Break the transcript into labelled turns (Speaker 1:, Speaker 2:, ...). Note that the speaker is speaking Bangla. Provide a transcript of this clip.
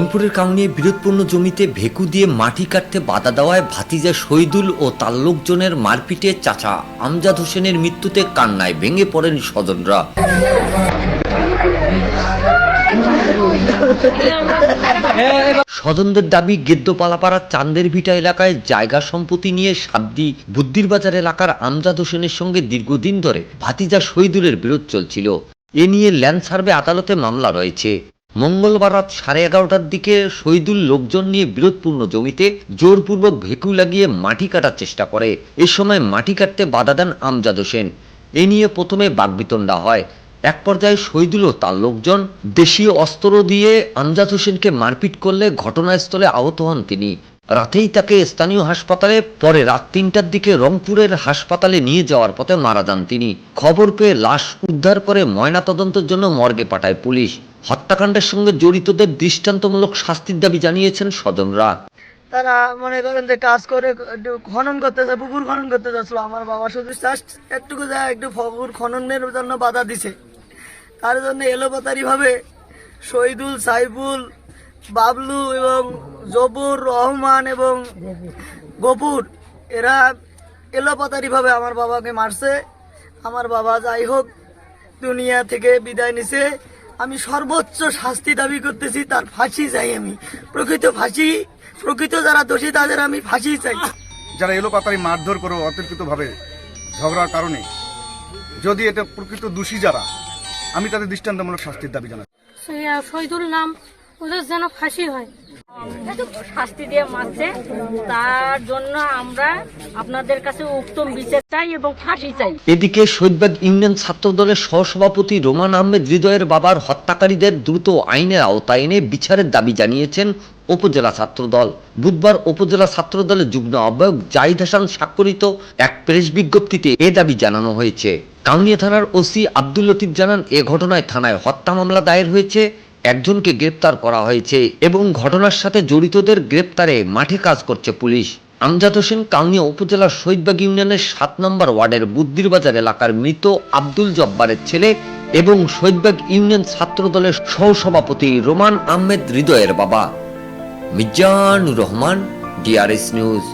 Speaker 1: রংপুরের কাউনিয়ে বিরোধপূর্ণ জমিতে ভেকু দিয়ে মাটি কাটতে বাধা দেওয়ায় ভাতিজা শহীদুল ও তার লোকজনের মারপিটে চাচা আমজাদ হোসেনের মৃত্যুতে কান্নায় ভেঙে পড়েন স্বজনরা। স্বজনদের দাবি গেদ্দপালাপাড়ার চান্দের ভিটা এলাকায় জায়গা সম্পত্তি নিয়ে সাদ্দি বুদ্ধির বাজার এলাকার আমজাদ হোসেনের সঙ্গে দীর্ঘদিন ধরে ভাতিজা শহীদুলের বিরোধ চলছিল। এ নিয়ে ল্যান্ড সার্ভে আদালতে মামলা রয়েছে। মঙ্গলবার রাত সাড়ে এগারোটার দিকে শহীদুল লোকজন নিয়ে বিরোধপূর্ণ জমিতে জোরপূর্বক ভেকু লাগিয়ে মাটি কাটার চেষ্টা করে। এ সময় মাটি কাটতে বাধা দেন আমজাদ হোসেন। এ নিয়ে প্রথমে বাগবিতণ্ডা হয়। এক পর্যায়ে শহীদুল ও তার লোকজন দেশীয় অস্ত্র দিয়ে আমজাদ হোসেনকে মারপিট করলে ঘটনাস্থলে আহত হন তিনি। রাতেই তাকে স্থানীয় হাসপাতালে পরে রাত তিনটার দিকে রংপুরের হাসপাতালে নিয়ে যাওয়ার পথে মারা যান তিনি। খবর পেয়ে লাশ উদ্ধার করে ময়নাতদন্তের জন্য মর্গে পাঠায় পুলিশ। হত্যাকাণ্ডের সঙ্গে জড়িতদের দৃষ্টান্তমূলক শাস্তির দাবি জানিয়েছেন স্বজনরা।
Speaker 2: তারা মনে করেন যে কাজ করে খনন করতে যায়, পুকুর খনন করতে যাচ্ছিল। আমার বাবা শুধু একটুকু যায়, একটু পুকুর খননের জন্য বাধা দিছে। তার জন্য এলোপাতারি ভাবে শহীদুল, সাইফুল, বাবলু এবং জবুর রহমান এবং গপুর এরা এলোপাতারি ভাবে আমার বাবাকে মারছে। আমার বাবা যাই হোক, দুনিয়া থেকে বিদায় নিছে। আমি সর্বোচ্চ শাস্তি দাবি করতেছি তার ফাঁসি চাই আমি। প্রকৃত ফাঁসি প্রকৃত যারা দোষী তাদের আমি ফাঁসি চাই।
Speaker 3: যারা এলো পাতারি মারধর করে অতর্কিতভাবে ঝগড়ার কারণে। যদি এটা প্রকৃত দোষী যারা আমি তাদের দৃষ্টান্তমূলক শাস্তির দাবি জানাই
Speaker 4: শহীদুল নাম ওদের যেন ফাঁসি হয়।
Speaker 5: শাস্তি দিয়ে মারছে, তার জন্য আমরা আপনাদের কাছে উত্তম বিচার চাই এবং ফাঁসি চাই।
Speaker 1: এদিকে শহীদবাগ ইউনিয়ন ছাত্র দলের সহসভাপতি রোমান আহমেদ হৃদয়ের বাবার হত্যাকারীদের দ্রুত আইনের আওতায় এনে বিচারের দাবি জানিয়েছেন উপজেলা ছাত্র দল বুধবার উপজেলা ছাত্র দলের যুগ্ম আহ্বায়ক জাহিদ হাসান স্বাক্ষরিত এক প্রেস বিজ্ঞপ্তিতে এ দাবি জানানো হয়েছে। কাউনিয়া থানার ওসি আব্দুল লতিফ জানান, এ ঘটনায় থানায় হত্যা মামলা দায়ের হয়েছে। একজনকে গ্রেপ্তার করা হয়েছে এবং ঘটনার সাথে জড়িতদের গ্রেপ্তারে মাঠে কাজ করছে পুলিশ। আমজাদ হোসেন কাউনিয়া উপজেলার শহীদবাগ ইউনিয়নের সাত নম্বর ওয়ার্ডের বুদ্ধির বাজার এলাকার মৃত আব্দুল জব্বারের ছেলে এবং শহীদবাগ ইউনিয়ন ছাত্র দলের সহসভাপতি রোমান আহমেদ হৃদয়ের বাবা। Mizanur Rahman DRS news